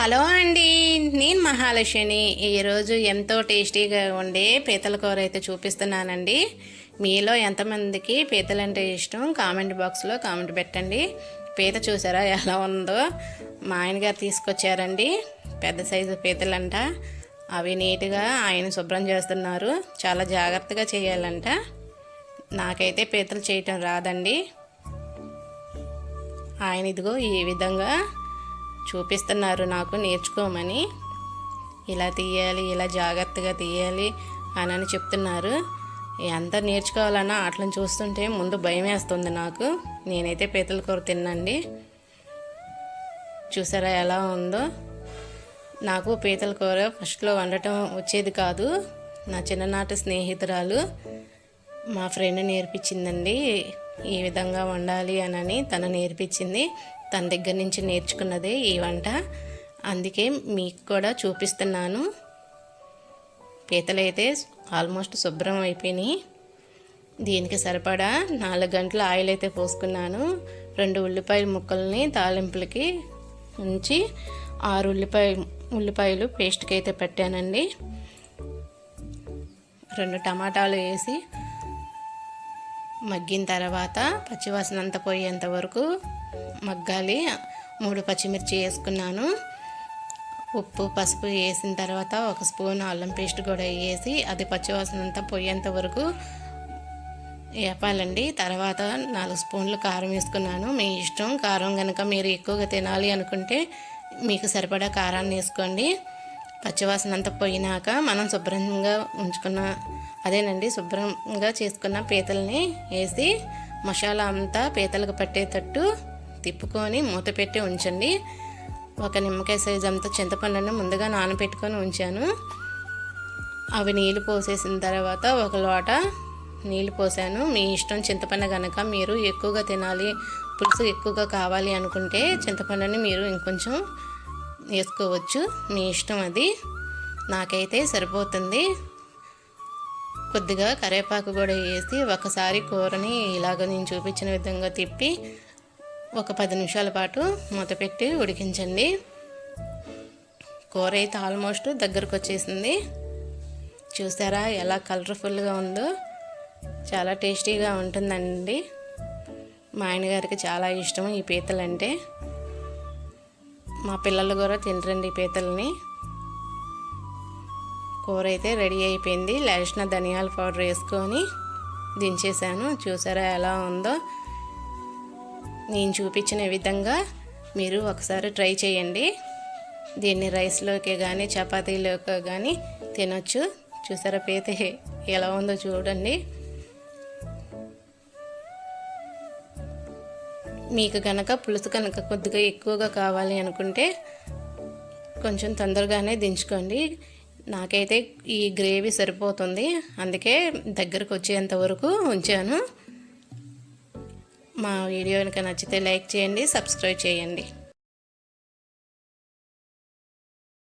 Hello అండి నేను మహాలక్ష్మిని. ఈరోజు ఎంతో టేస్టీగా ఉండే పీతల కూర అయితే చూపిస్తున్నానండి. మీలో ఎంతమందికి పీతలు అంటే ఇష్టం కామెంట్ బాక్స్లో కామెంట్ పెట్టండి. పీత చూసారా ఎలా ఉందో? మా ఆయన గారు తీసుకొచ్చారండి. పెద్ద సైజు పీతలంట. అవి నీట్గా ఆయన శుభ్రం చేస్తున్నారు. చాలా జాగ్రత్తగా చేయాలంట. నాకైతే పీతలు చేయటం రాదండి. ఆయన ఇదిగో ఈ విధంగా చూపిస్తున్నారు నాకు నేర్చుకోమని. ఇలా తీయాలి ఇలా జాగ్రత్తగా తీయాలి అని అని చెప్తున్నారు ఎంత నేర్చుకోవాలన్నా అట్లని చూస్తుంటే ముందు భయం వేస్తుంది నాకు. నేనైతే పీతల కూర తిన్నండి. చూసారా ఎలా ఉందో? నాకు పీతల కూర ఫస్ట్లో వండటం వచ్చేది కాదు. నా చిన్ననాటి స్నేహితురాలు మా ఫ్రెండ్ నేర్పించిందండి. ఈ విధంగా వండాలి అనని తను నేర్పించింది. తన దగ్గర నుంచి నేర్చుకున్నదే ఈ వంట. అందుకే మీకు కూడా చూపిస్తున్నాను. పీతలైతే ఆల్మోస్ట్ శుభ్రం అయిపోయినాయి. దీనికి సరిపడా నాలుగు గంటల ఆయిల్ అయితే పోసుకున్నాను. రెండు ఉల్లిపాయ ముక్కల్ని తాలింపులకి ఉంచి ఆరు ఉల్లిపాయ ఉల్లిపాయలు పేస్ట్కి అయితే పెట్టానండి. రెండు టమాటాలు వేసి మగ్గిన తర్వాత పచ్చివాసన అంతా పోయేంత వరకు మగ్గాలి. మూడు పచ్చిమిర్చి వేసుకున్నాను. ఉప్పు పసుపు వేసిన తర్వాత ఒక స్పూన్ అల్లం పేస్ట్ కూడా వేసి అది పచ్చివాసన అంతా పోయేంత వరకు వేపాలండి. తర్వాత నాలుగు స్పూన్లు కారం వేసుకున్నాను. మీ ఇష్టం కారం కనుక మీరు ఎక్కువగా తినాలి అనుకుంటే మీకు సరిపడా కారాన్ని వేసుకోండి. పచ్చివాసన అంతా పోయినాక మనం శుభ్రంగా ఉంచుకున్న అదేనండి శుభ్రంగా చేసుకున్న పీతల్ని వేసి మసాలా అంతా పీతలకు పట్టేటట్టు తిప్పుకొని మూత పెట్టి ఉంచండి. ఒక నిమ్మకాయ సైజ్ అంతా చింతపండుని ముందుగా నానబెట్టుకొని ఉంచాను. అవి నీళ్ళు పోసేసిన తర్వాత ఒక లోట నీళ్ళు పోసాను. మీ ఇష్టం చింతపండు కనుక మీరు ఎక్కువగా తినాలి పులుసు ఎక్కువగా కావాలి అనుకుంటే చింతపండుని మీరు ఇంకొంచెం వేసుకోవచ్చు. మీ ఇష్టం అది. నాకైతే సరిపోతుంది. కొద్దిగా కరివేపాకు కూడా వేసి ఒకసారి కూరని ఇలాగ నేను చూపించిన విధంగా తిప్పి ఒక పది నిమిషాల పాటు మూత పెట్టి ఉడికించండి. కూర అయితే ఆల్మోస్ట్ దగ్గరకు వచ్చేసింది. చూసారా ఎలా కలర్ఫుల్గా ఉందో? చాలా టేస్టీగా ఉంటుందండి. మా ఆయనగారికి చాలా ఇష్టం ఈ పీతలు అంటే మా పిల్లలు కూడా తినరండి ఈ పీతల్ని. కూర అయితే రెడీ అయిపోయింది. లేచిన ధనియాల పౌడర్ వేసుకొని దించేసాను చూసారా ఎలా ఉందో? నేను చూపించిన విధంగా మీరు ఒకసారి ట్రై చేయండి. దీన్ని రైస్లోకి కానీ చపాతీలోకి కానీ తినొచ్చు. చూసారా పీత ఎలా ఉందో చూడండి. మీకు కనుక పులుసు కనుక కొద్దిగా ఎక్కువగా కావాలి అనుకుంటే కొంచెం తొందరగానే దించుకోండి. నాకైతే ఈ గ్రేవీ సరిపోతుంది. అందుకే దగ్గరకు వచ్చేంత వరకు ఉంచాను. మా వీడియో కనుక నచ్చితే లైక్ చేయండి సబ్స్క్రైబ్ చేయండి.